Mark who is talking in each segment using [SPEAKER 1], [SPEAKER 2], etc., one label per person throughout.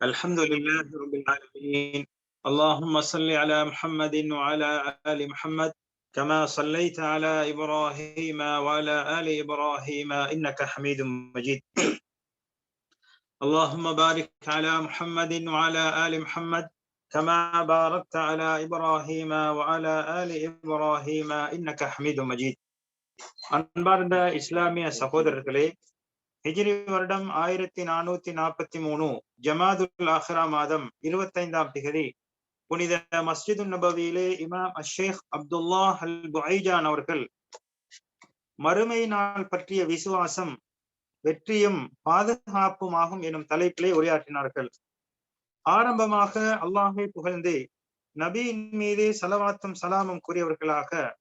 [SPEAKER 1] الحمد لله رب العالمين اللهم صل على محمد وعلى آل محمد كما صليت على إبراهيم وعلى آل إبراهيم إنك حميد مجيد اللهم بارك على محمد وعلى آل محمد كما باركت على إبراهيم وعلى آل إبراهيم إنك حميد مجيد அன்பார்ந்த இஸ்லாமிய சகோதரர்களே ஹிஜிரி வருடம் ஆயிரத்தி நானூத்தி நாற்பத்தி மூணு ஜமாதுல் ஆஹ்ரா மாதம் இருபத்தைந்தாம் திகதி புனித மஸ்ஜிது நபவியிலே இமாம் அஷேக் அப்துல்லா அல் புஐஜான் அவர்கள் மறுமை நாள் பற்றிய விசுவாசம் வெற்றியும் பாதுகாப்புமாகும் எனும் தலைப்பிலே உரையாற்றினார்கள். ஆரம்பமாக அல்லாஹை புகழ்ந்து நபியின் மீது சலவாத்தும் சலாமும் கூறியவர்களாக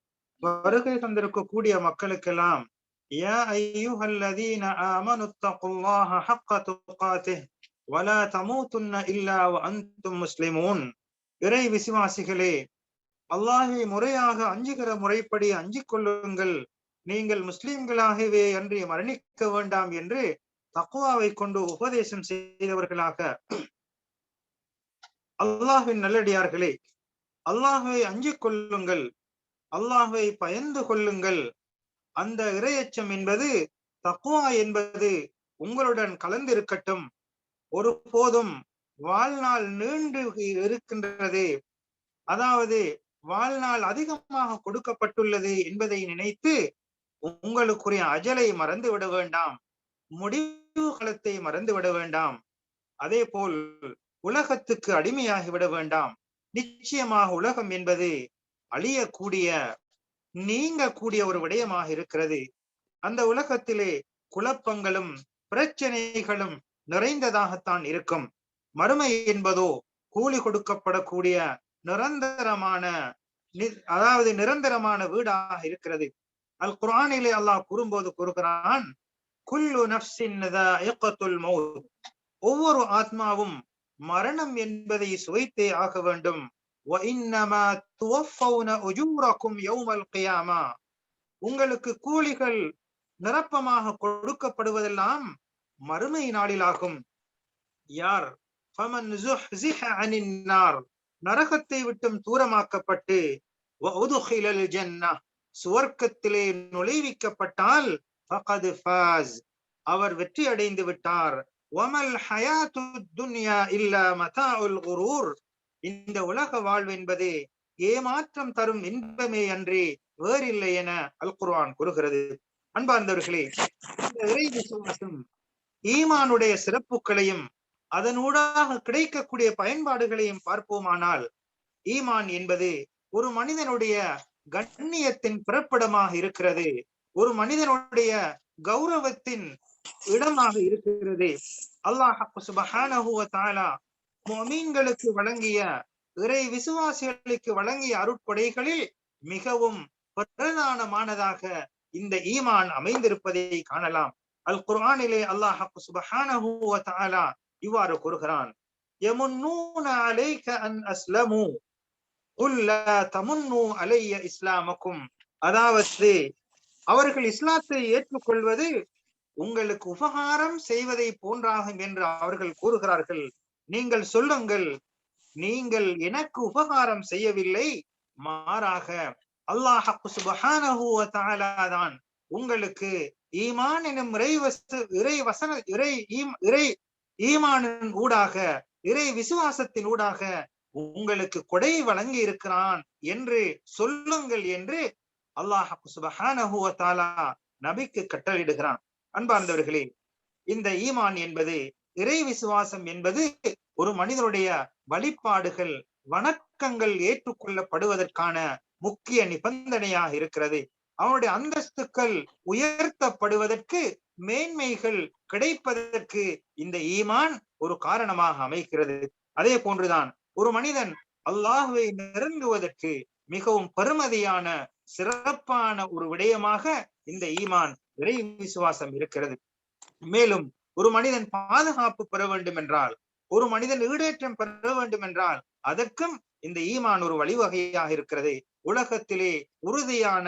[SPEAKER 1] வருகை தந்திருக்கக்கூடிய மக்களுக்கெல்லாம் يا أيها الذين آمنوا اتقوا الله حق تقاته ولا تموتن إلا وأنتم مسلمون இறை விசுவாசிகளே அல்லாஹை முறையாக அஞ்சுகிற முறைப்படி அஞ்சிக் கொள்ளுங்கள் நீங்கள் முஸ்லிம்களாகவே அன்றி மரணிக்க வேண்டாம் என்று தக்குவாவை கொண்டு உபதேசம் செய்தவர்களாக அல்லாஹின் நல்லடியார்களே அல்லாஹை அஞ்சிக் கொள்ளுங்கள் அல்லாஹை பயந்து கொள்ளுங்கள் அந்த இரையச்சம் என்பது தக்குவா என்பது உங்களுடன் கலந்திருக்கட்டும். ஒருபோதும் வாழ்நாள் நீண்டு இருக்கின்றது. அதாவது வாழ்நாள் அதிகமாக கொடுக்கப்பட்டுள்ளது என்பதை நினைத்து உங்களுக்குரிய அஜலை மறந்து விட வேண்டாம். முடிவு காலத்தை மறந்து விட வேண்டாம். அதே போல் உலகத்துக்கு அடிமையாகி விட வேண்டாம். நிச்சயமாக உலகம் என்பது அழியக்கூடிய நீங்க கூடிய ஒரு விடயமாக இருக்கிறது. அந்த உலகத்திலே குழப்பங்களும் பிரச்சனைகளும் நிறைந்ததாகத்தான் இருக்கும். மறுமை என்பதோ கூலி கொடுக்கப்படக்கூடிய நிரந்தரமான அதாவது நிரந்தரமான வீடாக இருக்கிறது. அல் குரானிலே அல்லாஹ் கூறும்போது கூறுகிறான் குல்லு நப்சின் மௌத். ஒவ்வொரு ஆத்மாவும் மரணம் என்பதை சுவைத்தே ஆக வேண்டும். உங்களுக்கு கூலிகள் நிரப்பமாக கொடுக்கப்படுவதெல்லாம் மறுமை நாளிலாகும். யார்? நரகத்தை விட்டும் தூரமாக்கப்பட்டு சுவர்க்கத்திலே நுழைவிக்கப்பட்டால் அவர் வெற்றி அடைந்து விட்டார் இந்த உலக வாழ்வு என்பது ஏமாற்றம் தரும் இன்பமே அன்றி வேறில்லை என அல் குர்ஆன் கூறுகிறது. அன்பார்ந்தவர்களே இந்த இறை விசுவாசம் ஈமானுடைய சிறப்புகளையும் அதனூடாக கிடைக்கக்கூடிய பயன்பாடுகளையும் பார்ப்போமானால் ஈமான் என்பது ஒரு மனிதனுடைய கண்ணியத்தின் பிறப்பிடமாக இருக்கிறது ஒரு மனிதனுடைய கௌரவத்தின் இடமாக இருக்கிறது. அல்லாஹ் சுபஹானஹுவ தாலா மொமீன்களுக்கு வழங்கிய இறை விசுவாசிகளுக்கு வழங்கிய அருட்கொடைகளில் மிகவும் பிரதானமானதாக இந்த ஈமான் அமைந்திருப்பதை காணலாம். அல் குர்ஆனிலே அல்லாஹ் சுபஹானஹு வ தஆலா இவ்வாறு கூறுகிறான். யமுன்னூன அலைக அன் அஸ்லமு குல் லா தமுன்னு அலைய இஸ்லாமக்கும். அதாவது அவர்கள் இஸ்லாத்தை ஏற்றுக்கொள்வது உங்களுக்கு உபகாரம் செய்வதை போன்றாகும் என்று அவர்கள் கூறுகிறார்கள். நீங்கள் சொல்லுங்கள் நீங்கள் எனக்கு உபகாரம் செய்யவில்லை மாறாக அல்லாஹ் தான் உங்களுக்கு ஈமான் எனும் இறை வச இறை வசன இறை இறை ஈமானின் ஊடாக இறை விசுவாசத்தின் ஊடாக உங்களுக்கு கொடை வழங்கி இருக்கிறான் என்று சொல்லுங்கள் என்று அல்லாஹ் சுபஹானஹு தாலா நபிக்கு கட்டளையிடுகிறான். அன்பார்ந்தவர்களே இந்த ஈமான் என்பது இறை விசுவாசம் என்பது ஒரு மனிதனுடைய வழிபாடுகள் வணக்கங்கள் ஏற்றுக்கொள்ளப்படுவதற்கான முக்கிய நிபந்தனையாக இருக்கிறது. அவனுடைய அந்தஸ்துக்கள் உயர்த்தப்படுவதற்கு மேன்மைகள் கிடைப்பதற்கு இந்த ஈமான் ஒரு காரணமாக அமைகிறது. அதே போன்றுதான் ஒரு மனிதன் அல்லாஹுவை நெருங்குவதற்கு மிகவும் பெருமதியான சிறப்பான ஒரு விடயமாக இந்த ஈமான் இறை விசுவாசம் இருக்கிறது. மேலும் ஒரு மனிதன் பாதுகாப்பு பெற வேண்டும் என்றால் ஒரு மனிதன் ஈடேற்றம் பெற வேண்டும் என்றால் அதற்கும் இந்த ஈமான் ஒரு வழிவகையாக இருக்கிறது. உலகத்திலே உறுதியான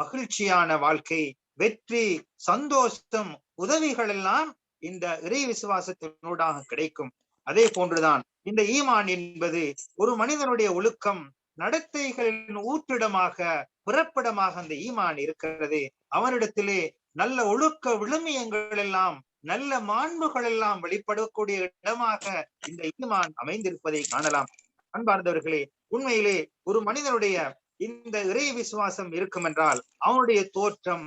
[SPEAKER 1] மகிழ்ச்சியான வாழ்க்கை வெற்றி சந்தோஷம் உதவிகள் எல்லாம் இந்த இறை விசுவாசத்தினூடாக கிடைக்கும். அதே போன்றுதான் இந்த ஈமான் என்பது ஒரு மனிதனுடைய ஒழுக்கம் நடத்தைகளின் ஊற்றிடமாக பிறப்பிடமாக அந்த ஈமான் இருக்கிறது. அவனிடத்திலே நல்ல ஒழுக்க விழுமியங்கள் எல்லாம் நல்ல மாண்புகள் எல்லாம் வெளிப்படக்கூடிய இடமாக இந்த ஈமான் அமைந்திருப்பதை காணலாம். அன்பார்ந்தவர்களே உண்மையிலே ஒரு மனிதனுடைய இந்த இறை விசுவாசம் இருக்கும் என்றால் அவனுடைய தோற்றம்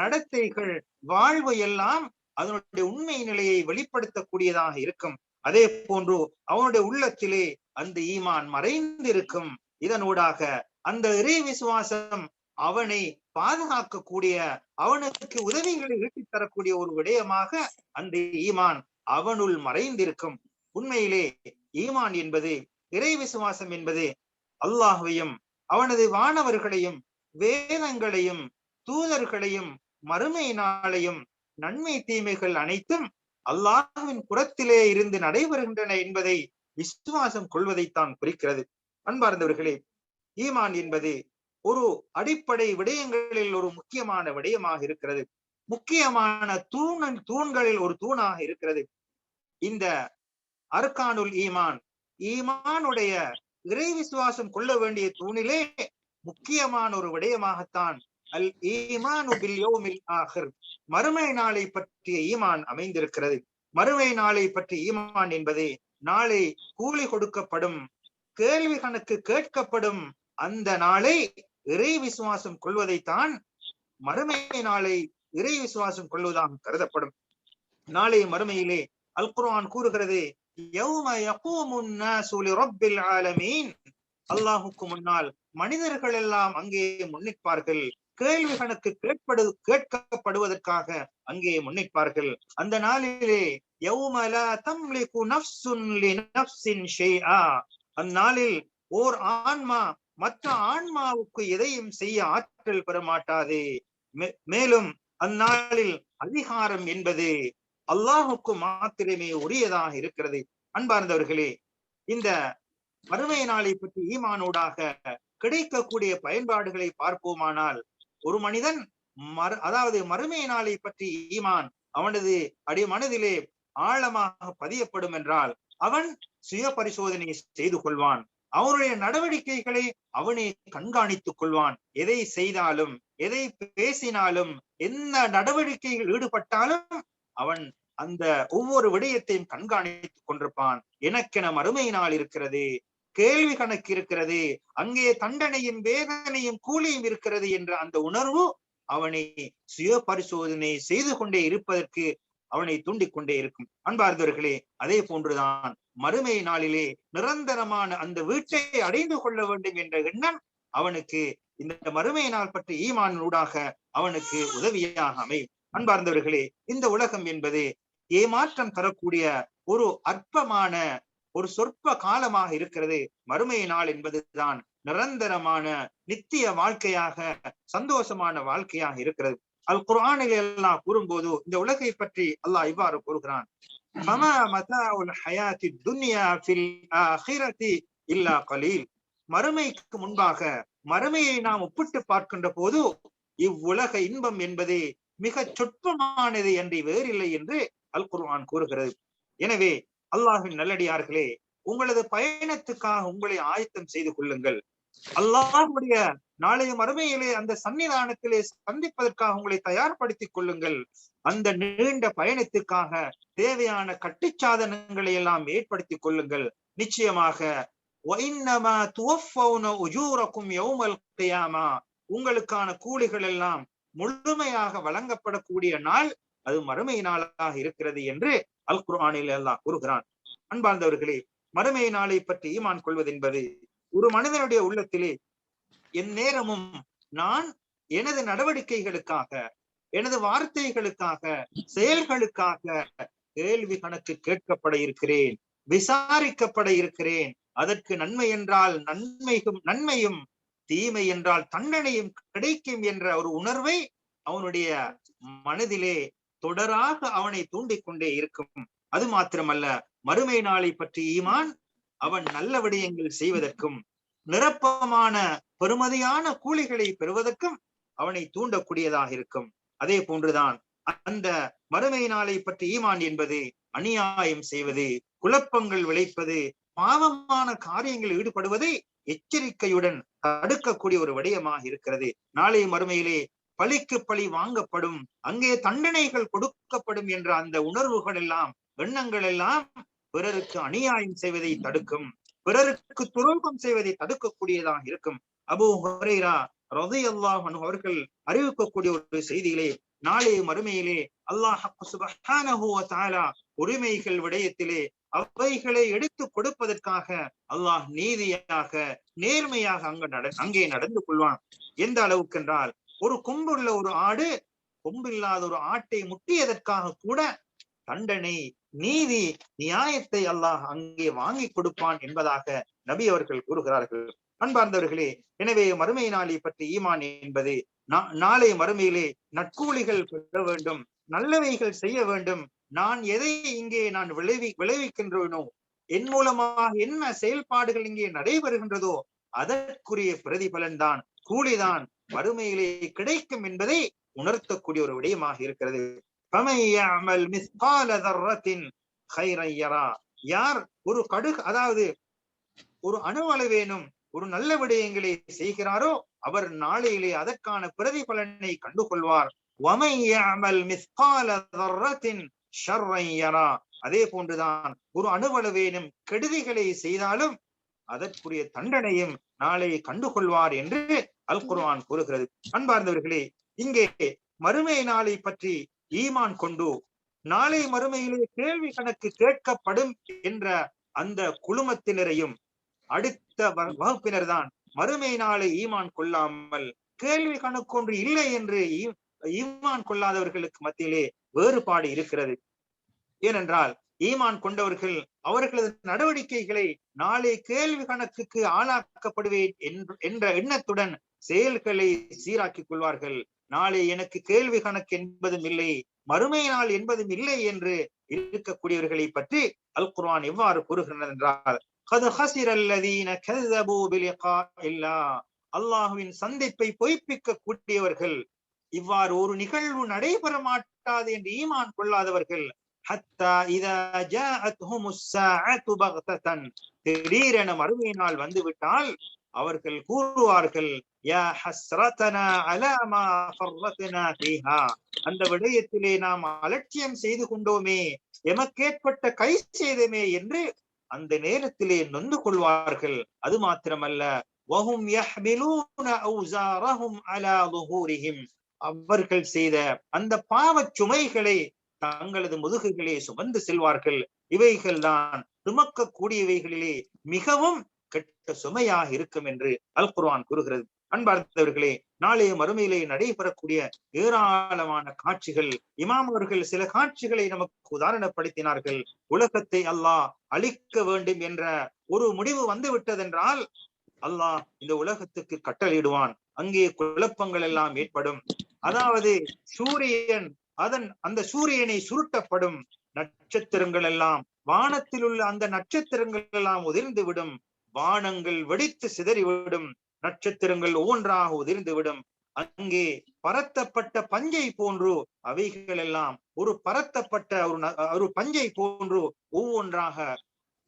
[SPEAKER 1] நடத்தைகள் வாழ்வு எல்லாம் அதனுடைய உண்மை நிலையை வெளிப்படுத்தக்கூடியதாக இருக்கும். அதே போன்று அவனுடைய உள்ளத்திலே அந்த ஈமான் மறைந்திருக்கும். இதனூடாக அந்த இறை விசுவாசம் அவனை பாதுகாக்கக்கூடிய அவனுக்கு உதவிகளை ஈட்டித் தரக்கூடிய ஒரு விடயமாக அந்த ஈமான் அவனுள் மறைந்திருக்கும். உண்மையிலே ஈமான் என்பது இறை விசுவாசம் என்பது அல்லாஹையும் அவனது வானவர்களையும் வேதங்களையும் தூதர்களையும் மறுமை நாளையும் நன்மை தீமைகள் அனைத்தும் அல்லாஹுவின் புறத்திலே இருந்து நடைபெறுகின்றன என்பதை விசுவாசம் கொள்வதைத்தான் குறிக்கிறது. அன்பார்ந்தவர்களே ஈமான் என்பது ஒரு அடிப்படை விடயங்களில் ஒரு முக்கியமான விடயமாக இருக்கிறது. முக்கியமான தூண் தூண்களில் ஒரு தூணாக இருக்கிறது. இந்த அர்கானுல் ஈமான் ஈமானுடைய இறை விசுவாசம் கொள்ள வேண்டிய தூணிலே முக்கியமான ஒரு விடயமாகத்தான் அல் ஈமானு பில் யோமில் ஆஹிர் மறுமை நாளை பற்றிய ஈமான் அமைந்திருக்கிறது. மறுமை நாளை பற்றிய ஈமான் என்பது நாளை கூலி கொடுக்கப்படும் கேள்வி கணக்கு கேட்கப்படும் அந்த நாளை இறை விசுவாசம் கொள்வதைத்தான் மறுமை நாளை இறை விசுவாசம் கொள்வதாக கருதப்படும். நாளை மறுமையிலே அல் குர்ஆன் கூறுகிறது அல்லாஹுக்கு முன்னால் மனிதர்கள் எல்லாம் அங்கே முன்னிற்பார்கள். கேள்வி கணக்கு கேட்படு கேட்கப்படுவதற்காக அங்கே முன்னிற்பார்கள். அந்த நாளிலே அந்நாளில் ஓர் ஆன்மா மற்ற ஆன்மாவுக்கு எதையும் செய்ய ஆற்றல் பெற மாட்டாது மேலும் அந்நாளில் அதிகாரம் என்பது அல்லாஹுக்கு மாத்திரமே உரியதாக இருக்கிறது. அன்பார்ந்தவர்களே இந்த மறுமை நாளை பற்றி ஈமானூடாக கிடைக்கக்கூடிய பயன்பாடுகளை பார்ப்போமானால் ஒரு மனிதன் மறு அதாவது மறுமை நாளை பற்றி ஈமான் அவனது அடி மனதிலே ஆழமாக பதியப்படும் என்றால் அவன் சுய பரிசோதனை செய்து கொள்வான். அவனுடைய நடவடிக்கைகளை அவனே கண்காணித்துக் கொள்வான். எதை செய்தாலும் எதை பேசினாலும் என்ன நடவடிக்கைகள் ஈடுபட்டாலும் அவன் அந்த ஒவ்வொரு விடயத்தையும் கண்காணித்துக் கொண்டிருப்பான். எனக்கென மறுமை நாள் இருக்கிறது கேள்வி கணக்கு இருக்கிறது அங்கே தண்டனையும் வேதனையும் கூலியும் இருக்கிறது என்ற அந்த உணர்வு அவனை சுய பரிசோதனை செய்து கொண்டே இருப்பதற்கு அவனை தூண்டிக்கொண்டே இருக்கும். அன்பார்ந்தவர்களே அதே போன்றுதான் மறுமை நாளிலே நிரந்தரமான அந்த வீட்டை அடைந்து கொள்ள வேண்டும் என்ற எண்ணம் அவனுக்கு இந்த மறுமை நாள் பற்றி ஈமானூடாக அவனுக்கு உதவியாக அமையும். அன்பார்ந்தவர்களே இந்த உலகம் என்பது ஏமாற்றம் தரக்கூடிய ஒரு அற்பமான ஒரு சொற்ப காலமாக இருக்கிறது. மறுமை நாள் என்பதுதான் நிரந்தரமான நித்திய வாழ்க்கையாக சந்தோஷமான வாழ்க்கையாக இருக்கிறது. அல் குரானில் எல்லாம் கூறும்போது இந்த உலகை பற்றி அல்லாஹ் இவ்வாறு கூறுகிறான். மறுமைக்கு முன்பாக மறுமையை நாம் ஒப்பிட்டு பார்க்கின்ற போது இவ்வுலக இன்பம் என்பது மிக சொற்பமானது என்று வேறில்லை என்று அல் குர்ஆன் கூறுகிறது. எனவே அல்லாஹின் நல்லடியார்களே உங்களது பயணத்துக்காக உங்களை ஆயத்தம் செய்து கொள்ளுங்கள். அல்லாஹுடைய நாளைய மறுமையிலே அந்த சன்னிதானத்திலே சந்திப்பதற்காக உங்களை தயார்படுத்திக் கொள்ளுங்கள். அந்த நீண்ட பயணத்திற்காக தேவையான கட்டுச்சாதனங்களை எல்லாம் ஏற்படுத்திக் கொள்ளுங்கள். நிச்சயமாக உங்களுக்கான கூலிகள் எல்லாம் முழுமையாக வழங்கப்படக்கூடிய நாள் அது மறுமை நாளாக இருக்கிறது என்று அல் குர்ஆனில் எல்லாம் கூறுகிறான். அன்பார்ந்தவர்களே மறுமை நாளை பற்றி ஈமான் கொள்வது என்பது ஒரு மனிதனுடைய உள்ளத்திலே என் நேரமும் நான் எனது நடவடிக்கைகளுக்காக எனது வார்த்தைகளுக்காக செயல்களுக்காக கேள்வி கணக்கு கேட்கப்பட இருக்கிறேன் விசாரிக்கப்பட இருக்கிறேன். அதற்கு நன்மை என்றால் நன்மையும் நன்மையும் தீமை என்றால் தண்டனையும் கிடைக்கும் என்ற ஒரு உணர்வை அவனுடைய மனதிலே தொடராக அவனை தூண்டிக் கொண்டே இருக்கும். அது மாத்திரமல்ல மறுமை நாளை பற்றி ஈமான் அவன் நல்ல விடயங்கள் செய்வதற்கும் நிரப்பமான பெருமதியான கூலிகளை பெறுவதற்கும் அவனை தூண்டக்கூடியதாக இருக்கும். அதே போன்றுதான் அந்த மறுமை நாளை பற்றி ஈமான் என்பது அநியாயம் செய்வது குழப்பங்கள் விளைப்பது பாவமான காரியங்களில் ஈடுபடுவதை எச்சரிக்கையுடன் தடுக்கக்கூடிய ஒரு விடயமாக இருக்கிறது. நாளை மறுமையிலே பழிக்கு பழி வாங்கப்படும் அங்கே தண்டனைகள் கொடுக்கப்படும் என்ற அந்த உணர்வுகள் எல்லாம் எண்ணங்கள் எல்லாம் பிறருக்கு அநியாயம் செய்வதை தடுக்கும் பிறருக்கு துரோகம் செய்வதை தடுக்கக்கூடியதாக இருக்கும். அபு ஹுரைரா ரதை அல்லாஹ் அவர்கள் அறிவிக்கக்கூடிய ஒரு செய்தியிலே நாளை மறுமையிலே அல்லாஹ் உரிமைகள் விடயத்திலே அவைகளை எடுத்து கொடுப்பதற்காக அல்லாஹ் நீதியாக நேர்மையாக அங்க நட அங்கே நடந்து கொள்வான். எந்த அளவுக்கு என்றால் ஒரு கொம்புள்ள ஒரு ஆடு கொம்பில்லாத ஒரு ஆட்டை முட்டியதற்காக கூட தண்டனை நீதி நியாயத்தை அல்லாஹ் அங்கே வாங்கி கொடுப்பான் என்பதாக நபி அவர்கள் கூறுகிறார்கள். அன்பார்ந்தவர்களே எனவே மறுமை நாளை பற்றி ஈமான் என்பது நா- நாளை மறுமையிலே நற்கூலிகள் பெற வேண்டும் நல்லவைகள் செய்ய வேண்டும். நான் எதை இங்கே நான் விளைவி விளைவிக்கின்றேனோ என் மூலமாக என்ன செயல்பாடுகள் இங்கே நடைபெறுகின்றதோ அதற்குரிய பிரதிபலன் தான் கூலிதான் மறுமையிலே கிடைக்கும் என்பதை உணர்த்தக்கூடிய ஒரு விடயமாக இருக்கிறது. பமை யாமல் மிஸ்கால தர்ரத்தின் ஹைரையரா யார் ஒரு கடு அதாவது ஒரு அணுவளவேனும் ஒரு நல்ல விடயங்களை செய்கிறாரோ அவர் நாளையிலே அதற்கான பிரதிபலனை கண்டுகொள்வார். அதே போன்றுதான் ஒரு அணுவளவேனும் கெடுதிகளை செய்தாலும் அதற்குரிய தண்டனையும் நாளை கண்டுகொள்வார் என்று அல் குர்வான் கூறுகிறது. அன்பார்ந்தவர்களே இங்கே மறுமை நாளை பற்றி ஈமான் கொண்டு நாளை மறுமையிலே கேள்வி கணக்கு கேட்கப்படும் என்ற அந்த குழுமத்தினரையும் அடுத்த வகுப்பினர் தான் மறுமை நாளை ஈமான் கொள்ளாமல் கேள்வி கணக்கு ஒன்று இல்லை என்று ஈமான் கொள்ளாதவர்களுக்கு மத்தியிலே வேறுபாடு இருக்கிறது. ஏனென்றால் ஈமான் கொண்டவர்கள் அவர்களது நடவடிக்கைகளை நாளை கேள்வி கணக்குக்கு ஆளாக்கப்படுவேன் என்று- என்ற எண்ணத்துடன் செயல்களை சீராக்கிக் கொள்வார்கள். நாளை எனக்கு கேள்வி கணக்கு என்பதும் இல்லை மறுமை நாள் என்பதும் இல்லை என்று இருக்கக்கூடியவர்களை பற்றி அல் குர்ஆன் எவ்வாறு கூறுகின்றனர் என்றால் ஹசிர் அல்லதீன கதபு பிலிகா அல்லாஹுவின் சந்திப்பை பொய்ப்பிக்க கூடியவர்கள் இவ்வாறு ஒரு நிகழ்வு நடைபெற மாட்டாது என்று ஈமான் கொள்ளாதவர்கள் ஹத்தா இதா ஜாஅத்ஹும் அஸ்ஸாஅத்து திடீரென மறுமை நாள் வந்துவிட்டால் அவர்கள் கூறுவார்கள் யா ஹஸ்ரதனா அலா மா ஃபீஹா அந்த விடயத்திலே நாம் அலட்சியம் செய்து கொண்டோமே எமக்கேற்பட்ட கை செய்தமே என்று அந்த நேரத்திலே நொந்து கொள்வார்கள். அது மாத்திரமல்ல வஹும் யஹ்மிலூன அவுசாரஹும் அலா ظுஹூரிஹிம் அவர்கள் செய்த அந்த பாவச் சுமைகளை தங்களது முதுகுகளே சுமந்து செல்வார்கள். இவைகள்தான் சுமக்கக்கூடியவைகளிலே மிகவும் கெட்ட சுமையாக இருக்கும் என்று அல் குர்ஆன் கூறுகிறது. அன்பார்ந்தவர்களே நாளைய மறுமையிலே நடைபெறக்கூடிய ஏராளமான காட்சிகள் இமாம் அவர்கள் சில காட்சிகளை நமக்கு உதாரணப்படுத்தினார்கள். உலகத்தை அல்லாஹ் அழிக்க வேண்டும் என்ற ஒரு முடிவு வந்து விட்டதென்றால் அல்லாஹ் இந்த உலகத்துக்கு கட்டளையிடுவான். அங்கே குழப்பங்கள் எல்லாம் ஏற்படும். அதாவது சூரியன் அதன் அந்த சூரியனை சுருட்டப்படும். நட்சத்திரங்கள் எல்லாம் வானத்தில் உள்ள அந்த நட்சத்திரங்கள் எல்லாம் உதிர்ந்து விடும். வானங்கள் வெடித்து சிதறிவிடும். நட்சத்திரங்கள் ஒவ்வொன்றாக உதிர்ந்து விடும் அங்கே பரத்தப்பட்ட பஞ்சை போன்று அவைகள் எல்லாம் ஒரு பரத்தப்பட்ட ஒரு ஒரு பஞ்சை போன்று ஒவ்வொன்றாக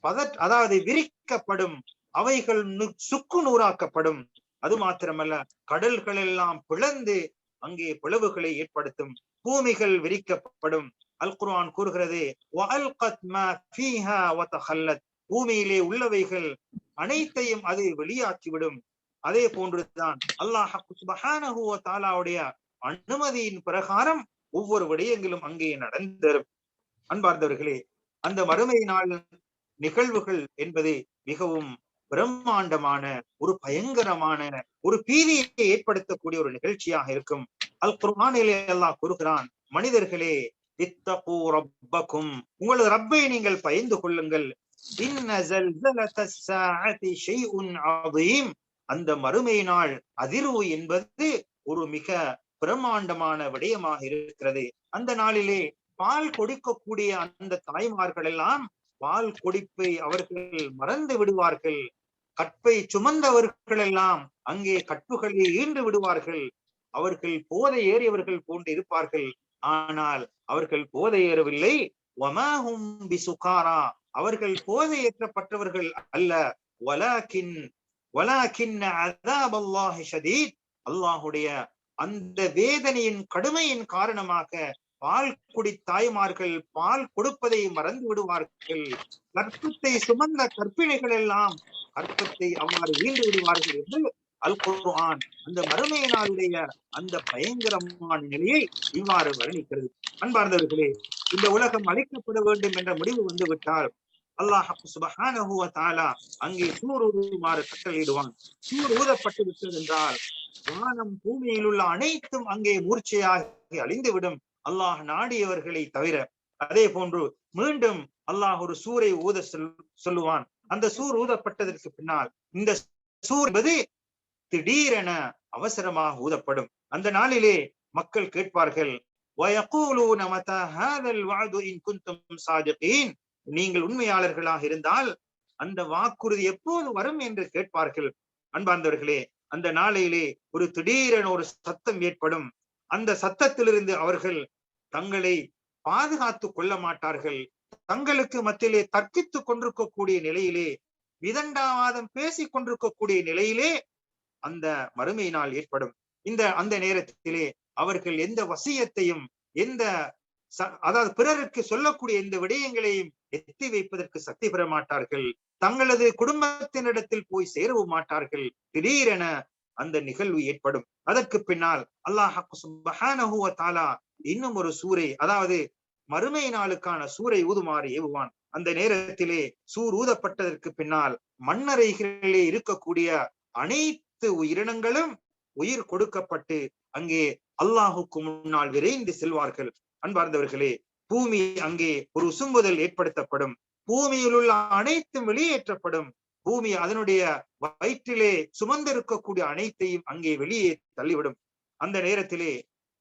[SPEAKER 1] பதற் அதாவது விரிக்கப்படும். அவைகள் சுக்கு நூறாக்கப்படும். அது மாத்திரமல்ல கடல்கள் எல்லாம் பிளந்து அங்கே பிளவுகளை ஏற்படுத்தும். பூமிகள் விரிக்கப்படும். அல் குர்ஆன் கூறுகிறது பூமியிலே உள்ளவைகள் அனைத்தையும் அது வெளியாக்கிவிடும். அதே போன்றுதான். அல்லாஹ் சுபஹானஹுவ தாலாவுடைய அனுமதியின் பிரகாரம் ஒவ்வொரு விடயங்களும் அங்கே நடந்தரும். அன்பார்ந்தவர்களே அந்த மறுமை நாள் நிகழ்வுகள் என்பது மிகவும் பிரம்மாண்டமான ஒரு பயங்கரமான ஒரு பீதியை ஏற்படுத்தக்கூடிய ஒரு நிகழ்ச்சியாக இருக்கும். அல் குர்ஆனிலே அல்லாஹ் கூறுகிறான் மனிதர்களே இத்தகு ரப்பக்கும். உங்களது ரப்பை நீங்கள் பயந்து கொள்ளுங்கள். அந்த மறுமை நாள் அதிர்வு என்பது ஒரு மிக பிரம்மாண்டமான விடயமாக இருக்கிறது. அந்த நாளிலே பால் கொடுக்கக்கூடிய அந்த தாய்மார்கள் எல்லாம் பால் கொடிப்பை அவர்கள் மறந்து விடுவார்கள். கற்பை சுமந்தவர்கள் எல்லாம் அங்கே கற்புகளை ஈண்டு விடுவார்கள். அவர்கள் போதை ஏறியவர்கள் போன்று இருப்பார்கள். ஆனால் அவர்கள் போதை ஏறவில்லை. அவர்கள் அவர்கள் போதையேற்றப்பட்டவர்கள் அல்ல. வலாக்கின் வலாக்கின் அதாப் அல்லாஹி ஷதீத். அல்லாஹுடைய அந்த வேதனையின் கடுமையின் காரணமாக பால் குடி தாய்மார்கள் பால் கொடுப்பதை மறந்து விடுவார்கள். கற்பத்தை சுமந்த கற்பிணைகள் எல்லாம் கற்பத்தை அவ்வாறு வீண்டு விடுவார்கள் என்று அல் குர்ஆன் அந்த மறுமை நாளுடைய அந்த பயங்கரமான நிலையை இவ்வாறு வர்ணிக்கிறது. அன்பார்ந்தவர்களே இந்த உலகம் அழிக்கப்பட வேண்டும் என்ற முடிவு வந்துவிட்டால் அல்லாஹ் சுபஹானஹு வ அங்கே சூர் ஊதுமாறு கட்டளையிடுவான். சூர் ஊதப்பட்டு விட்டது என்றால் வானம் பூமியில் உள்ள அனைத்தும் அங்கே மூர்ச்சையாகி அழிந்துவிடும். அல்லாஹ் நாடியவர்களை தவிர. அதே போன்று மீண்டும் அல்லாஹ் ஒரு சூரை ஊத சொல்லுவான். அந்த சூர் ஊதப்பட்டதற்கு பின்னால் இந்த சூர் என்பது திடீரென அவசரமாக ஊதப்படும். அந்த நாளிலே மக்கள் கேட்பார்கள் நீங்கள் உண்மையாளர்களாக இருந்தால் அந்த வாக்குறுதி எப்போது வரும் என்று கேட்பார்கள். அன்பார்ந்தவர்களே அந்த நாளையிலே ஒரு திடீரென ஒரு சத்தம் ஏற்படும். அந்த சத்தத்திலிருந்து அவர்கள் தங்களை பாதுகாத்து கொள்ள மாட்டார்கள். தங்களுக்கு மத்தியிலே தர்க்கித்துக் கொண்டிருக்கக்கூடிய நிலையிலே விதண்டாவாதம் பேசிக் கொண்டிருக்கக்கூடிய நிலையிலே அந்த மறுமை நாள் ஏற்படும். இந்த அந்த நேரத்திலே அவர்கள் எந்த வசியத்தையும் எந்த அதாவது பிறருக்கு சொல்லக்கூடிய இந்த விடயங்களையும் எத்தி வைப்பதற்கு சக்தி பெற மாட்டார்கள். தங்களது குடும்பத்தினிடத்தில் போய் சேரவும் மாட்டார்கள். திடீரென அந்த நிகழ்வு ஏற்படும். அதற்கு பின்னால் தாலா இன்னும் ஒரு சூரை அதாவது மறுமை நாளுக்கான சூரை ஊதுமாறு ஏவுவான். அந்த நேரத்திலே சூர் ஊதப்பட்டதற்கு பின்னால் மண்ணறைகளிலே இருக்கக்கூடிய அனைத்து உயிரினங்களும் உயிர் கொடுக்கப்பட்டு அங்கே அல்லாஹுக்கு முன்னால் விரைந்து செல்வார்கள். அன்பார்ந்தவர்களே பூமி அங்கே ஒரு உசும்புதல் ஏற்படுத்தப்படும். பூமியில் உள்ள அனைத்தும் வெளியேற்றப்படும். பூமி அதனுடைய வயிற்றிலே சுமந்திருக்கக்கூடிய அனைத்தையும் அங்கே வெளியே தள்ளிவிடும். அந்த நேரத்திலே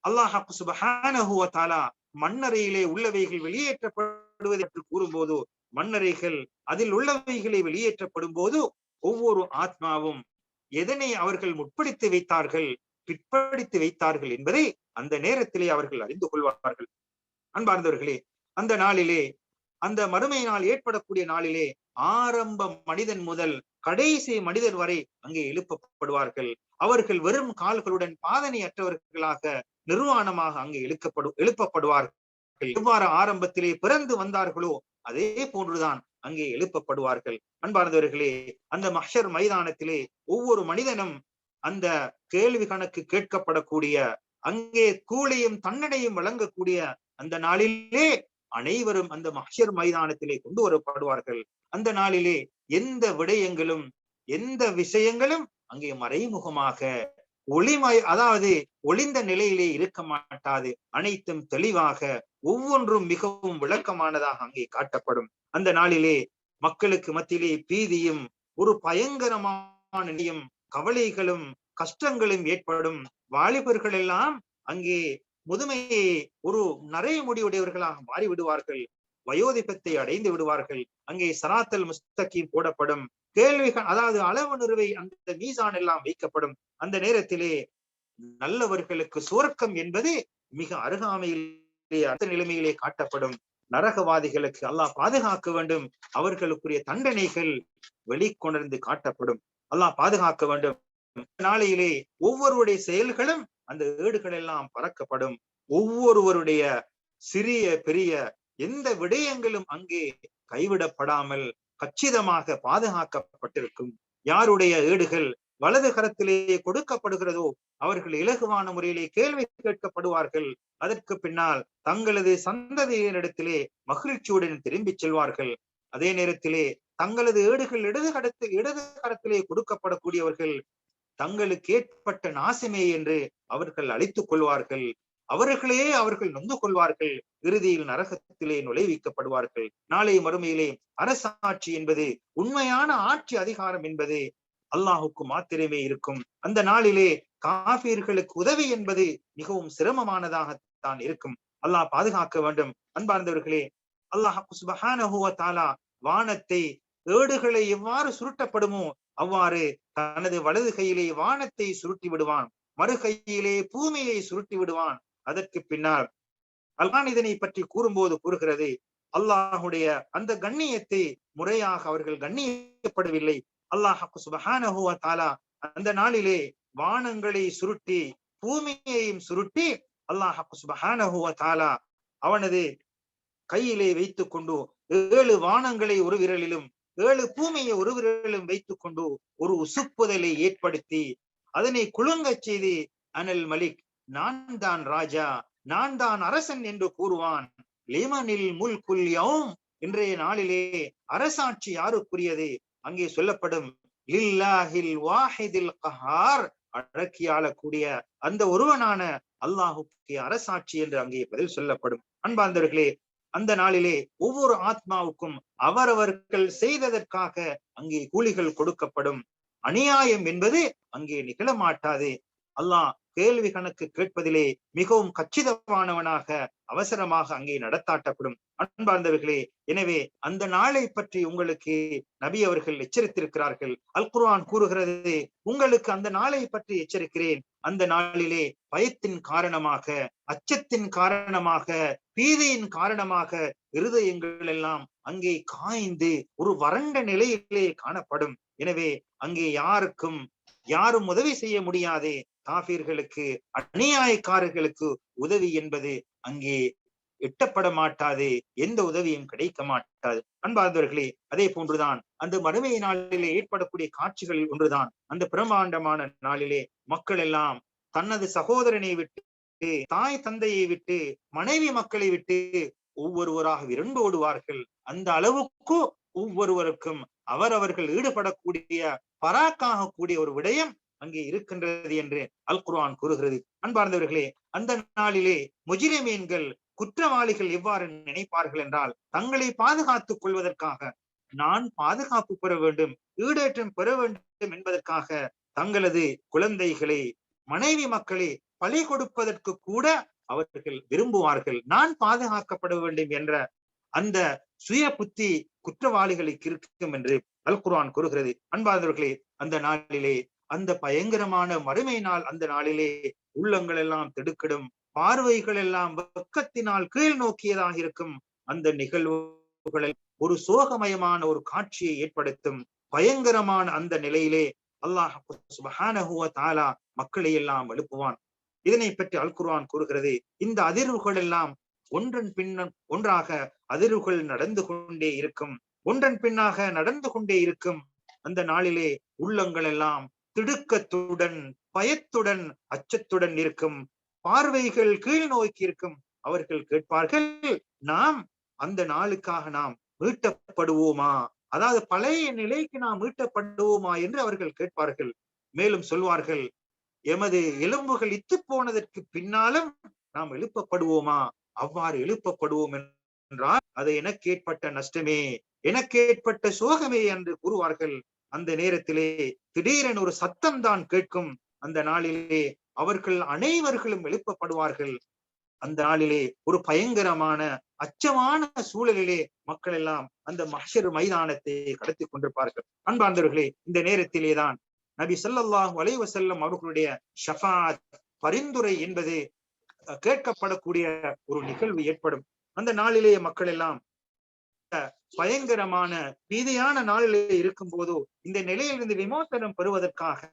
[SPEAKER 1] அல்லாஹ் சுபஹானஹுவத்தாலா மண்ணறையிலே உள்ளவைகள் வெளியேற்றப்படுவது என்று கூறும்போது மண்ணறைகள் அதில் உள்ளவைகளை வெளியேற்றப்படும் போது ஒவ்வொரு ஆத்மாவும் எதனை அவர்கள் முற்படுத்தி வைத்தார்கள்? பிற்படுத்தி வைத்தார்கள் என்பதை அந்த நேரத்திலே அவர்கள் அறிந்து கொள்வார்கள். அன்பார்ந்தவர்களே அந்த நாளிலே அந்த மறுமை நாள் ஏற்படக்கூடிய நாளிலே ஆரம்ப மனிதன் முதல் கடைசி மனிதர் வரை அங்கே எழுப்பப்படுவார்கள். அவர்கள் வெறும் கால்களுடன் பாதனை அற்றவர்களாக நிர்வாணமாக அங்கே எழுக்கப்படும் எழுப்பப்படுவார்கள். எவ்வாறு ஆரம்பத்திலே பிறந்து வந்தார்களோ அதே போன்றுதான் அங்கே எழுப்பப்படுவார்கள். அன்பார்ந்தவர்களே அந்த மஹர் மைதானத்திலே ஒவ்வொரு மனிதனும் அந்த கேள்வி கணக்கு கேட்கப்படக்கூடிய அங்கே கூலியும் தன்னடையும் வழங்கக்கூடிய அந்த நாளிலே அனைவரும் அந்த மஹர் மைதானத்திலே கொண்டு வரப்படுவார்கள். அந்த நாளிலே எந்த விடயங்களும் எந்த விஷயங்களும் அங்கே மறைமுகமாக ஒளிமய அதாவது ஒளிந்த நிலையிலே இருக்க மாட்டாது. அனைத்தும் தெளிவாக ஒவ்வொன்றும் மிகவும் விளக்கமானதாக அங்கே காட்டப்படும். அந்த நாளிலே மக்களுக்கு மத்தியிலே பீதியும் ஒரு பயங்கரமான நிலையும் கவலைகளும் கஷ்டங்களும் ஏற்படும். வாலிபர்கள் எல்லாம் அங்கே முதுமையை ஒரு நிறைய முடிவுடையவர்களாக மாறி விடுவார்கள் வயோதிபத்தை அடைந்து விடுவார்கள். அங்கே சராத்தல் முஸ்தகீம் போடப்படும். கேள்விகள் அதாவது அளவு நிறுவை அந்த மீசான் எல்லாம் வைக்கப்படும். அந்த நேரத்திலே நல்லவர்களுக்கு சுவர்க்கம் என்பது மிக அருகாமையிலே அந்த நிலைமையிலே காட்டப்படும். நரகவாதிகளுக்கு அல்லாஹ் பாதுகாக்க வேண்டும். அவர்களுக்குரிய தண்டனைகள் வெளிக்கொணர்ந்து காட்டப்படும். அல்லாஹ் பாதுகாக்க வேண்டும். நாளையிலே ஒவ்வொருவருடைய செயல்களும் அந்த ஏடுகள் எல்லாம் பறக்கப்படும். ஒவ்வொருவருடைய சிறிய பெரிய எந்த விடயங்களும் அங்கே கைவிடப்படாமல் கச்சிதமாக பாதுகாக்கப்பட்டிருக்கும். யாருடைய ஏடுகள் வலது கரத்திலேயே கொடுக்கப்படுகிறதோ அவர்கள் இலகுவான முறையிலே கேள்வி கேட்கப்படுவார்கள். அதற்கு பின்னால் தங்களது சந்ததியினிடத்திலே மகிழ்ச்சியுடன் திரும்பிச் செல்வார்கள். அதே நேரத்திலே தங்களது ஏடுகள் இடது கடத்து இடது கரத்திலே கொடுக்கப்படக்கூடியவர்கள் தங்களுக்கு ஏற்பட்ட நாசமே என்று அவர்கள் அழைத்துக் கொள்வார்கள். அவர்களே அவர்கள் நொந்து கொள்வார்கள். இறுதியில் நரகத்திலே நுழைவிக்கப்படுவார்கள். நாளை மறுமையிலே அரசாட்சி என்பது உண்மையான ஆட்சி அதிகாரம் என்பது அல்லாஹுக்கு மாத்திரமே இருக்கும். அந்த நாளிலே காபீர்களுக்கு உதவி என்பது மிகவும் சிரமமானதாகத்தான் இருக்கும். அல்லாஹ் பாதுகாக்க வேண்டும். அன்பார்ந்தவர்களே அல்லாஹ் சுபஹானஹுவ வானத்தை ஏடுகளை எவ்வாறு சுருட்டப்படுமோ அவ்வாறு தனது வலது கையிலே வானத்தை சுருட்டி விடுவான் மறு கையிலே பூமியை சுருட்டி விடுவான். அதற்கு பின்னால் அல்கான் இதனை பற்றி கூறும்போது கூறுகிறது அல்லாஹுடைய அந்த கண்ணியத்தை முறையாக அவர்கள் கண்ணியப்படவில்லை அல்லாஹ் சுபஹானஹு தாலா அந்த நாளிலே வானங்களை சுருட்டி பூமியையும் சுருட்டி அல்லாஹ் சுபஹானஹு தாலா அவனது கையிலே வைத்துக் கொண்டு ஏழு வானங்களை ஒரு விரலிலும் ஏழு பூமியை ஒரு விரலிலும் வைத்துக் கொண்டு ஒரு உசுப்புதலை ஏற்படுத்தி அதனை குலுங்கச் செய்து அனல் மலிக் நான் தான் ராஜா நான் தான் அரசன் என்று கூறுவான். லிமனில் முல் யௌம் இன்றைய நாளிலே அரசாட்சி யாருக்குரியது? அங்கே சொல்லப்படும் லில்லாஹில் வாஹிதில் கஹார் அடக்கி ஆளக்கூடிய அந்த ஒருவனான அல்லாஹுக்கு அரசாட்சி என்று அங்கே பதில் சொல்லப்படும். அன்பார்ந்தவர்களே அந்த நாளிலே ஒவ்வொரு ஆத்மாவுக்கும் அவரவர்கள் செய்ததற்காக அங்கே கூலிகள் கொடுக்கப்படும். அநியாயம் என்பது அங்கே நிகழ மாட்டாது அல்லாஹ் கேள்வி கணக்கு கேட்பதிலே மிகவும் கச்சிதமானவனாக அவசரமாக அங்கே நடத்தாட்டப்படும். அன்பார்ந்தவர்களே எனவே அந்த நாளை பற்றி உங்களுக்கு நபி அவர்கள் எச்சரித்திருக்கிறார்கள். அல் குர்ஆன் கூறுகிறது உங்களுக்கு அந்த நாளை பற்றி எச்சரிக்கிறேன். அந்த நாளிலே பயத்தின் காரணமாக அச்சத்தின் காரணமாக பீதியின் காரணமாக இருதயங்கள் எல்லாம் அங்கே காய்ந்து ஒரு வறண்ட நிலையிலே காணப்படும். எனவே அங்கே யாருக்கும் யாரும் உதவி செய்ய முடியாதே காபீர்களுக்கு அநியாயக்காரர்களுக்கு உதவி என்பது அங்கே எட்டப்பட மாட்டாது எந்த உதவியும் கிடைக்க மாட்டாது அன்பார்ந்தவர்களே அதே போன்றுதான் அந்த மறுமை நாளிலே ஏற்படக்கூடிய காட்சிகளில் ஒன்றுதான். அந்த பிரம்மாண்டமான நாளிலே மக்கள் எல்லாம் தனது சகோதரனை விட்டு தாய் தந்தையை விட்டு மனைவி மக்களை விட்டு ஒவ்வொருவராக விரண்டோடுவார்கள் அந்த அளவுக்கு ஒவ்வொருவருக்கும் அவரவர்கள் ஈடுபடக்கூடிய பராக்காக கூடிய ஒரு விடயம் அங்கே இருக்கின்றது என்று அல் குர்ஆன் கூறுகிறது. அன்பார்ந்தவர்களே அந்த நாளிலே முஜிரமீன்கள் குற்றவாளிகள் எவ்வாறு நினைப்பார்கள் என்றால் தங்களை பாதுகாத்துக் கொள்வதற்காக நான் பாதுகாப்பு பெற வேண்டும் ஈடேற்றம் பெற வேண்டும் என்பதற்காக தங்களது குழந்தைகளை மனைவி மக்களை பலி கொடுப்பதற்கு கூட அவர்கள் விரும்புவார்கள். நான் பாதுகாக்கப்பட வேண்டும் என்ற அந்த சுய புத்தி குற்றவாளிகளுக்கு இருக்கும் என்று அல் குர்ஆன் கூறுகிறது. அன்பார்ந்தவர்களே அந்த நாளிலே அந்த பயங்கரமான மறுமை நாள் அந்த நாளிலே உள்ளங்கள் எல்லாம் திடுக்கிடும் பார்வைகள் எல்லாம் வெக்கத்தினால் கீழ் நோக்கியதாக இருக்கும். அந்த நிகழ்வுகளை ஒரு சோகமயமான ஒரு காட்சியை ஏற்படுத்தும் பயங்கரமான அந்த நிலையிலே அல்லாஹ் சுபஹானஹு மக்களை எல்லாம் எழுப்புவான். இதனை பற்றி அல் குர்ஆன் கூறுகிறது இந்த அதிர்வுகள் எல்லாம் ஒன்றன் பின்ன ஒன்றாக அதிர்வுகள் நடந்து கொண்டே இருக்கும். ஒன்றன் பின்னாக நடந்து கொண்டே இருக்கும். அந்த நாளிலே உள்ளங்கள் எல்லாம் திடுக்கத்துடன் பயத்துடன் அச்சத்துடன் இருக்கும். பார்வைகள் கீழ் நோக்கி இருக்கும். அவர்கள் கேட்பார்கள் நாம் அந்த நாளுக்காக நாம் மீட்டப்படுவோமா? அதாவது பழைய நிலைக்கு நாம் மீட்டப்படுவோமா என்று அவர்கள் கேட்பார்கள். மேலும் சொல்வார்கள் எமது எலும்புகள் இத்து போனதற்கு பின்னாலும் நாம் எழுப்பப்படுவோமா? அவ்வாறு எழுப்பப்படுவோம் என்றால் அது எனக்கு ஏற்பட்ட நஷ்டமே எனக்கு ஏற்பட்ட சோகமே என்று கூறுவார்கள். அந்த நேரத்திலே திடீரென ஒரு சத்தம் தான் கேட்கும். அந்த நாளிலே அவர்கள் அனைவர்களும் எழுப்பப்படுவார்கள். அந்த நாளிலே ஒரு பயங்கரமான அச்சமான சூழலிலே மக்கள் எல்லாம் அந்த மஹர் மைதானத்தை கடத்தி கொண்டிருப்பார்கள். அன்பார்ந்தவர்களே இந்த நேரத்திலே தான் நபி சல்லாஹ் வலைவசல்லம் அவர்களுடைய ஷஃபாத் பரிந்துரை என்பது கேட்கப்படக்கூடிய ஒரு நிகழ்வு ஏற்படும். அந்த நாளிலே மக்கள் எல்லாம் பயங்கரமான பீதியான நாளிலே இருக்கும் போதோ இந்த நிலையிலிருந்து விமோசனம் பெறுவதற்காக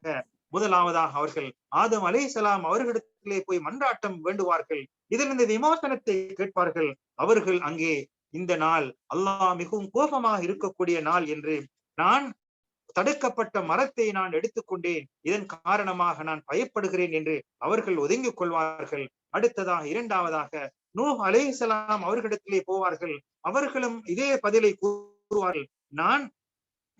[SPEAKER 1] முதலாவதாக அவர்கள் ஆதம் அலைசலாம் அவர்களிடத்திலே போய் மன்றாட்டம் வேண்டுவார்கள் இதில் இந்த விமோசனத்தை கேட்பார்கள் அவர்கள் அங்கே இந்த நாள் அல்லாஹ் மிகவும் கோபமாக இருக்கக்கூடிய நாள் என்று நான் தடுக்கப்பட்ட மரத்தை நான் எடுத்துக்கொண்டேன். இதன் காரணமாக நான் பயப்படுகிறேன் என்று அவர்கள் ஒதுங்கிக் கொள்வார்கள். அடுத்ததாக இரண்டாவதாக நூ அலேசலாம் அவர்களிடத்திலே போவார்கள். அவர்களும் இதே பதிலை கூறுவார்கள். நான்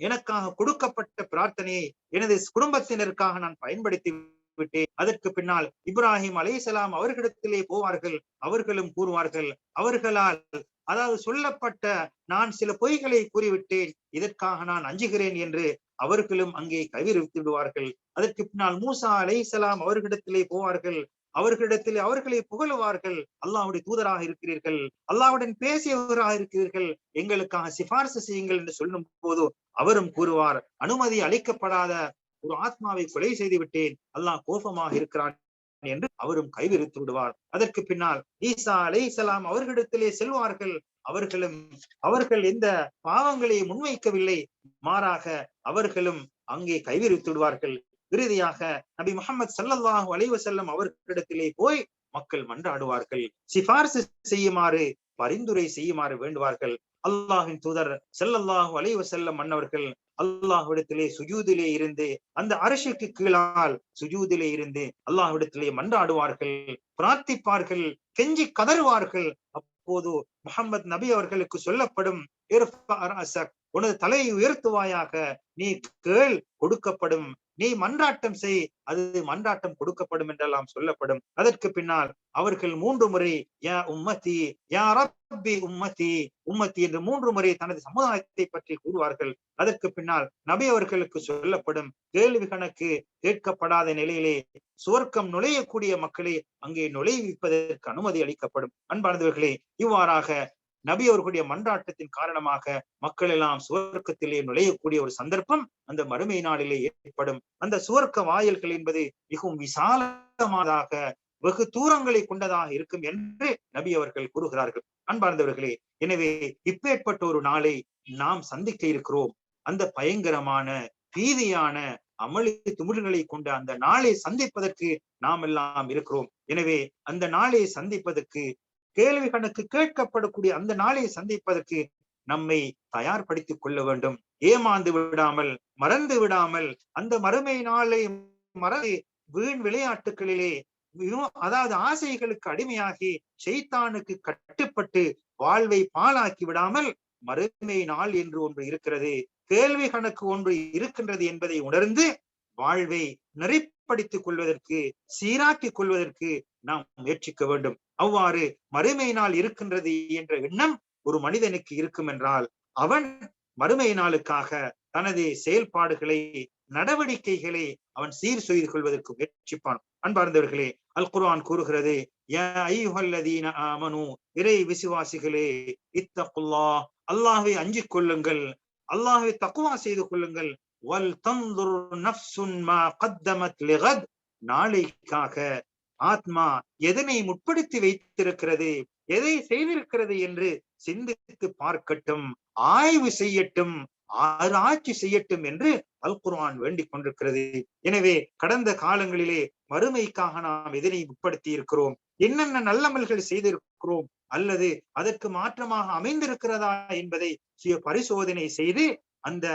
[SPEAKER 1] எனக்காக கொடுக்கப்பட்ட பிரார்த்தனையை எனது குடும்பத்தினருக்காக நான் பயன்படுத்தி விட்டு அதற்கு பின்னால் இப்ராஹிம் அலைசலாம் அவர்களிடத்திலே போவார்கள். அவர்களும் கூறுவார்கள் அவர்களால் அதாவது சொல்லப்பட்ட நான் சில பொய்களை கூறிவிட்டேன் இதற்காக நான் அஞ்சுகிறேன் என்று அவர்களும் அங்கே கவிழ்த்து விடுவார்கள். அதற்கு பின்னால் மூசா அலைசலாம் அவர்களிடத்திலே போவார்கள். அவர்களிடத்தில் அவர்களை புகழுவார்கள். அல்லாவுடைய தூதராக இருக்கிறீர்கள். அல்லாவுடன் பேசியவராக இருக்கிறீர்கள். எங்களுக்காக சிபாரிசு செய்யுங்கள் என்று சொல்லும் போது அவரும் கூறுவார் அனுமதி அளிக்கப்படாத ஒரு ஆத்மாவை கொலை செய்து விட்டேன் அல்லாஹ் கோபமாக இருக்கிறான் என்று அவரும் கைவிரித்து விடுவார். அதற்கு பின்னால் ஈசா அலைஹிஸ்ஸலாம் அவர்களிடத்திலே செல்வார்கள். அவர்களும் அவர்கள் எந்த பாவங்களை முன்வைக்கவில்லை. மாறாக அவர்களும் அங்கே கைவிரித்து விடுவார்கள். இறுதியாக நபி முகமது சல்லல்லாஹு அலைஹி வஸல்லம் அவர்களிடத்திலே போய் மக்கள் மன்றாடுவார்கள். சிபாரிசு செய்யுமாறு பரிந்துரை செய்யுமாறு வேண்டுவார்கள். அல்லாஹின் தூதர் செல்லல்லாஹு அலைஹி வஸல்லம் மன்னவர்கள் அல்லாஹ்விடத்திலே சுஜூதிலே இருந்து அந்த அரசுக்கு கீழால் சுஜூதிலே இருந்து அல்லாஹ்விடத்திலே மன்றாடுவார்கள் பிரார்த்திப்பார்கள் கெஞ்சி கதறுவார்கள். அப்போது முகமது நபி அவர்களுக்கு சொல்லப்படும் உனது தலையை உயர்த்துவாயாக நீ கேள் கொடுக்கப்படும் நீ மன்றாட்டம் செய் அது மன்றாட்டம் கொடுக்கப்படும் என்றெல்லாம் சொல்லப்படும். அதற்கு பின்னால் அவர்கள் மூன்று முறை யா உம்மதி யா ரப்பி உம்மதி உம்மத்தி என்று மூன்று முறை தனது சமுதாயத்தை பற்றி கூறுவார்கள். அதற்கு பின்னால் நபி அவர்களுக்கு சொல்லப்படும் கேள்வி கணக்கு கேட்கப்படாத நிலையிலே சுவர்க்கம் நுழையக்கூடிய மக்களை அங்கே நுழைவிப்பதற்கு அனுமதி அளிக்கப்படும். அன்பானவர்களே இவ்வாறாக நபி அவர்களுடைய மன்றாட்டத்தின் காரணமாக மக்கள் எல்லாம் சுவர்க்கத்திலே நுழையக்கூடிய ஒரு சந்தர்ப்பம் அந்த மறுமை நாளிலே ஏற்படும். அந்த சுவர்க்க வாயில்கள் என்பது மிகவும் விசாலமானதாக வெகு தூரங்களை கொண்டதாக இருக்கும் என்று நபி அவர்கள் கூறுகிறார்கள். அன்பார்ந்தவர்களே எனவே இப்பேற்பட்ட ஒரு நாளை நாம் சந்திக்க இருக்கிறோம். அந்த பயங்கரமான பீதியான அமளி துமிழ்களை கொண்ட அந்த நாளை சந்திப்பதற்கு நாம் எல்லாம் இருக்கிறோம். எனவே அந்த நாளை சந்திப்பதற்கு கேள்வி கணக்கு கேட்கப்படக்கூடிய அந்த நாளை சந்திப்பதற்கு நம்மை தயார்படுத்திக் கொள்ள வேண்டும். ஏமாந்து விடாமல் மறந்து விடாமல் அந்த மறுமை நாளை மறந்து வீண் விளையாட்டுகளிலே அதாவது ஆசைகளுக்கு அடிமையாகி செய்தானுக்கு கட்டுப்பட்டு வாழ்வை பாழாக்கி விடாமல் மறுமை நாள் என்று ஒன்று இருக்கிறது. கேள்வி கணக்கு ஒன்று இருக்கின்றது என்பதை உணர்ந்து வாழ்வை நெறிப்படுத்திக் கொள்வதற்கு சீராக்கிக் கொள்வதற்கு நாம் முயற்சிக்க வேண்டும். அவ்வாறு மறுமை நாள் இருக்கின்றது என்ற எண்ணம் ஒரு மனிதனுக்கு இருக்கும் என்றால் அவன் மறுமை நாளுக்காக தனது செயல்பாடுகளை நடவடிக்கைகளை அவன் சீர் செய்து கொள்வதற்கு முயற்சிப்பான். அன்பார்ந்தவர்களே அல் குர்ஆன் கூறுகிறது அமனு ஆமனு இறை விசுவாசிகளே இத்தகுல்லா அல்லாஹை அஞ்சிக் கொள்ளுங்கள் அல்லாஹை தக்குவா செய்து கொள்ளுங்கள். வல் தந்துர் நஃப்சுன் மா கத்தமத் லிகத். நாளைக்காக ஆத்மா எதனை முற்படுத்தி வைத்திருக்கிறது எதை செய்திருக்கிறது என்று சிந்தித்து பார்க்கட்டும் ஆய்வு செய்யட்டும் ஆராய்ச்சி செய்யட்டும் என்று அல் குர்ஆன் வேண்டிக் கொண்டிருக்கிறது. எனவே கடந்த காலங்களிலே மறுமைக்காக நாம் எதனை உட்படுத்தி இருக்கிறோம் என்னென்ன நல்லமல்கள் செய்திருக்கிறோம் அல்லது அதற்கு மாற்றமாக அமைந்திருக்கிறதா என்பதை சுய பரிசோதனை செய்து அந்த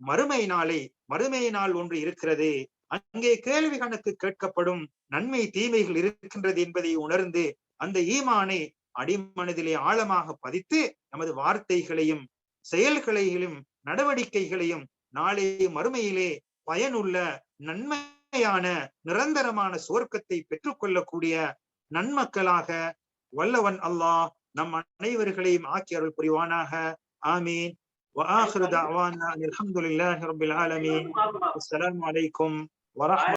[SPEAKER 1] மறுமை நாளை மறுமை நாள் ஒன்று இருக்கிறது. அங்கே கேள்வி கணக்கு கேட்கப்படும் நன்மை தீமைகள் இருக்கின்றது என்பதை உணர்ந்து அந்த ஈமானை அடிமனதிலே ஆழமாக பதித்து நமது வார்த்தைகளையும் செயல்களையும் நடவடிக்கைகளையும் நாளைய மறுமையிலே பயனுள்ள நன்மையான நிரந்தரமான சுவர்க்கத்தை பெற்றுக்கொள்ளக்கூடிய நன்மக்களாக வல்லவன் அல்லாஹ் நம் அனைவர்களையும் ஆக்கி அருள் புரிவானாக. ஆமீன். வாஹிரு தாவானா அல்ஹம்துலில்லாஹி ரபில் ஆலமீன். அஸ்ஸலாமு ورحمة